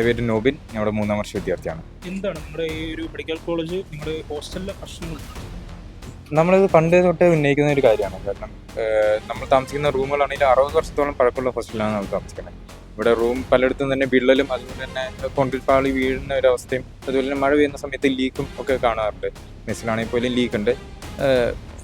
എന്റെ പേര് നോബിൻ ഞാൻ ഇവിടെ മൂന്നാം വർഷ വിദ്യാർത്ഥിയാണ്. എന്താണ് നമ്മുടെ ഈ ഒരു മെഡിക്കൽ കോളേജ് നിങ്ങളുടെ ഹോസ്റ്റലിലെ പ്രശ്നങ്ങൾ? നമ്മളിത് പണ്ട് തൊട്ടേ ഉന്നയിക്കുന്ന ഒരു കാര്യമാണ്. കാരണം നമ്മൾ താമസിക്കുന്ന റൂമുകളാണെങ്കിൽ അറുപത് വർഷത്തോളം പഴക്കമുള്ള ഹോസ്റ്റലിലാണ് നമ്മൾ താമസിക്കുന്നത്. ഇവിടെ റൂം പലയിടത്തും തന്നെ വിള്ളലും അതുപോലെ തന്നെ കോൺക്രീറ്റ് പാളി വീഴുന്ന ഒരു അവസ്ഥയും അതുപോലെ തന്നെ മഴ പെയ്യുന്ന സമയത്ത് ലീക്കും ഒക്കെ കാണാറുണ്ട്. മെസ്സിലാണെങ്കിൽ പോലും ലീക്ക് ഉണ്ട്.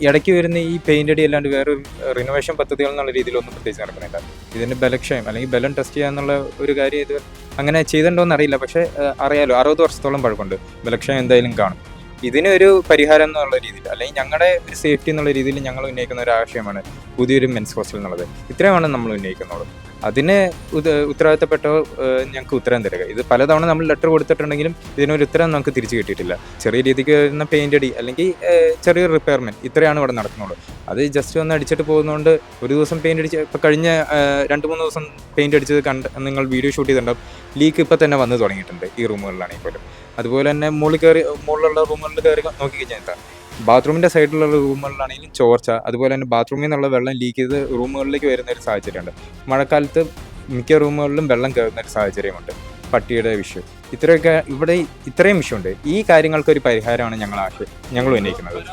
ഇടയ്ക്ക് വരുന്ന ഈ പെയിന്റ് അടി അല്ലാണ്ട് വേറെ റിനോവേഷൻ പദ്ധതികൾ എന്നുള്ള രീതിയിലൊന്നും പ്രത്യേകിച്ച് നടക്കുന്നില്ല. ഇതിന് ബലക്ഷയം അല്ലെങ്കിൽ ബലം ടെസ്റ്റ് ചെയ്യാന്നുള്ള ഒരു കാര്യം ഇത് അങ്ങനെ ചെയ്തിട്ടുണ്ടോ എന്നറിയില്ല പക്ഷേ അറിയാലോ അറുപത് വർഷത്തോളം പഴക്കമുണ്ട്. ബലക്ഷയം എന്തായാലും കാണും. ഇതിനൊരു പരിഹാരം എന്നുള്ള രീതിയിൽ അല്ലെങ്കിൽ ഞങ്ങളുടെ ഒരു സേഫ്റ്റി എന്നുള്ള രീതിയിൽ ഞങ്ങൾ ഉന്നയിക്കുന്ന ഒരു ആശയമാണ് പുതിയൊരു മെൻസ് ഹോസ്റ്റൽ എന്നുള്ളത്. ഇത്രയുമാണ് നമ്മൾ ഉന്നയിക്കുന്നത്. അതിന് ഉത്ത ഉത്തരവാദിത്തപ്പെട്ട ഞങ്ങൾക്ക് ഉത്തരം തരിക. ഇത് പലതവണ നമ്മൾ ലെറ്റർ കൊടുത്തിട്ടുണ്ടെങ്കിലും ഇതിനൊരു ഉത്തരം നമുക്ക് തിരിച്ചു കിട്ടിയിട്ടില്ല. ചെറിയ രീതിക്ക് വരുന്ന പെയിന്റ് അടി അല്ലെങ്കിൽ ചെറിയ ചെറിയൊരു റിപ്പയർമെന്റ് ഇത്രയാണ് ഇവിടെ നടക്കുന്നുള്ളൂ അത് ജസ്റ്റ് ഒന്ന് അടിച്ചിട്ട് പോകുന്നതുകൊണ്ട് ഒരു ദിവസം പെയിന്റ് അടിച്ച് ഇപ്പോൾ കഴിഞ്ഞ രണ്ട് മൂന്ന് ദിവസം പെയിന്റ് അടിച്ചത് കണ്ട് നിങ്ങൾ വീഡിയോ ഷൂട്ട് ചെയ്തിട്ടുണ്ടാവും. ലീക്ക് ഇപ്പോൾ തന്നെ വന്ന് തുടങ്ങിയിട്ടുണ്ട് ഈ റൂമുകളിലാണെങ്കിൽ പോലും അതുപോലെ തന്നെ മുകളിൽ കയറി മുകളിലുള്ള റൂമുകളിൽ കയറി നോക്കി കഴിഞ്ഞാൽ ബാത്റൂമിന്റെ സൈഡിലുള്ള റൂമുകളിലാണെങ്കിലും ചോർച്ച അതുപോലെ തന്നെ ബാത്റൂമിൽ നിന്നുള്ള വെള്ളം ലീക്ക് ചെയ്ത് റൂമുകളിലേക്ക് വരുന്ന ഒരു സാഹചര്യമുണ്ട്. മഴക്കാലത്ത് മിക്ക റൂമുകളിലും വെള്ളം കയറുന്ന ഒരു സാഹചര്യമുണ്ട്. പട്ടിയുടെ വിഷയം ഇത്രയൊക്കെ ഇവിടെ ഇത്രയും വിഷയമുണ്ട് ഈ കാര്യങ്ങൾക്ക് ഒരു പരിഹാരമാണ് ഞങ്ങൾ ആശയം ഞങ്ങൾ ഉന്നയിക്കുന്നത്.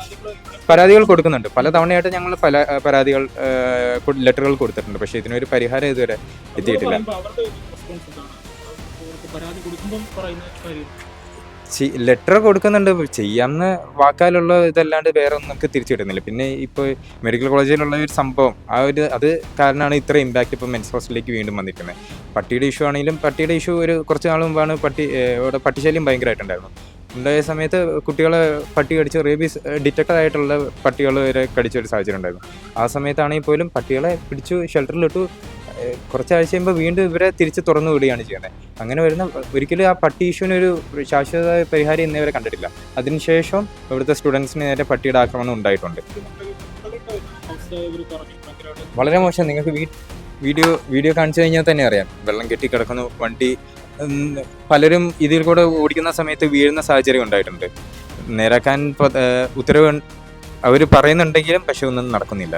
പരാതികൾ കൊടുക്കുന്നുണ്ട്. പല തവണയായിട്ട് ഞങ്ങൾ പല പരാതികൾ ലെറ്ററുകൾ കൊടുത്തിട്ടുണ്ട്. പക്ഷേ ഇതിനൊരു പരിഹാരം ഇതുവരെ എത്തിയിട്ടില്ല. കൊടുക്കുമ്പോൾ പറയുന്ന ലെറ്റർ കൊടുക്കുന്നുണ്ട്. ചെയ്യാമെന്ന് വാക്കാലുള്ള ഇതല്ലാണ്ട് വേറെ ഒന്നും നമുക്ക് തിരിച്ചു കിട്ടുന്നില്ല. പിന്നെ ഇപ്പോൾ മെഡിക്കൽ കോളേജിലുള്ള ഒരു സംഭവം ആ ഒരു അത് കാരണമാണ് ഇത്ര ഇമ്പാക്റ്റ് ഇപ്പോൾ മെൻസ് ഹോസ്റ്റലിലേക്ക് വീണ്ടും വന്നിരിക്കുന്നത്. പട്ടിയുടെ ഇഷ്യൂ ആണെങ്കിലും പട്ടിയുടെ ഇഷ്യൂ ഒരു കുറച്ച് നാൾ മുമ്പാണ് പട്ടി ഇവിടെ പട്ടിശല്യം ഭയങ്കരമായിട്ടുണ്ടായിരുന്നു. ഉണ്ടായ സമയത്ത് കുട്ടികളെ പട്ടി കടിച്ച് റേബീസ് ഡിറ്റക്റ്റഡ് ആയിട്ടുള്ള പട്ടികൾ വരെ കടിച്ച ഒരു സാഹചര്യം ഉണ്ടായിരുന്നു. ആ സമയത്താണെങ്കിൽ പോലും പട്ടികളെ പിടിച്ചു ഷെൽട്ടറിലിട്ടു കുറച്ചാഴ്ച കഴിയുമ്പോൾ വീണ്ടും ഇവരെ തിരിച്ച് തുറന്നു വിടുകയാണ് ചെയ്യുന്നത്. അങ്ങനെ വരുന്ന ഒരിക്കലും ആ പട്ടി ഇഷ്യൂവിനൊരു ശാശ്വത പരിഹാരം ഇന്നേവരെ കണ്ടിട്ടില്ല. അതിനുശേഷം ഇവിടുത്തെ സ്റ്റുഡൻസിന് നേരെ പട്ടിയുടെ ആക്രമണം ഉണ്ടായിട്ടുണ്ട്. വളരെ മോശം. നിങ്ങൾക്ക് വീഡിയോ വീഡിയോ കാണിച്ചു കഴിഞ്ഞാൽ തന്നെ അറിയാം. വെള്ളം കെട്ടി കിടക്കുന്നു വണ്ടി പലരും ഇതിൽ കൂടെ ഓടിക്കുന്ന സമയത്ത് വീഴുന്ന സാഹചര്യം ഉണ്ടായിട്ടുണ്ട്. നേരാക്കാൻ ഉത്തരവ് അവർ പറയുന്നുണ്ടെങ്കിലും പക്ഷെ ഒന്നും നടക്കുന്നില്ല.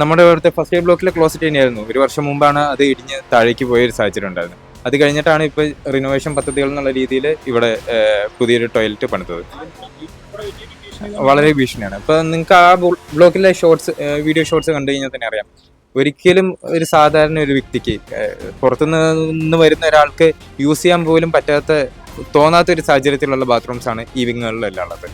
നമ്മുടെ ഒരു ഇവിടുത്തെ ഫസ്റ്റ് ബ്ലോക്കിലെ ക്ലോസറ്റ് തന്നെയായിരുന്നു. ഒരു വർഷം മുമ്പാണ് അത് ഇടിഞ്ഞ് താഴേക്ക് പോയ ഒരു സാഹചര്യം ഉണ്ടായിരുന്നത്. അത് കഴിഞ്ഞിട്ടാണ് ഇപ്പോൾ റിനോവേഷൻ പദ്ധതികൾ എന്നുള്ള രീതിയിൽ ഇവിടെ പുതിയൊരു ടോയ്ലറ്റ് പണിതത്. വളരെ ഭീഷണിയാണ്. ഇപ്പൊ നിങ്ങൾക്ക് ആ ബ്ലോക്കിലെ ഷോർട്സ് വീഡിയോ ഷോർട്സ് കണ്ടു കഴിഞ്ഞാൽ തന്നെ അറിയാം. ഒരിക്കലും ഒരു സാധാരണ ഒരു വ്യക്തിക്ക് പുറത്തുനിന്ന് നിന്ന് വരുന്ന ഒരാൾക്ക് യൂസ് ചെയ്യാൻ പോലും പറ്റാത്ത തോന്നാത്ത ഒരു സാഹചര്യത്തിലുള്ള ബാത്റൂംസ് ആണ് ഈ വിങ്ങുകളിലെല്ലാം ഉള്ളത്.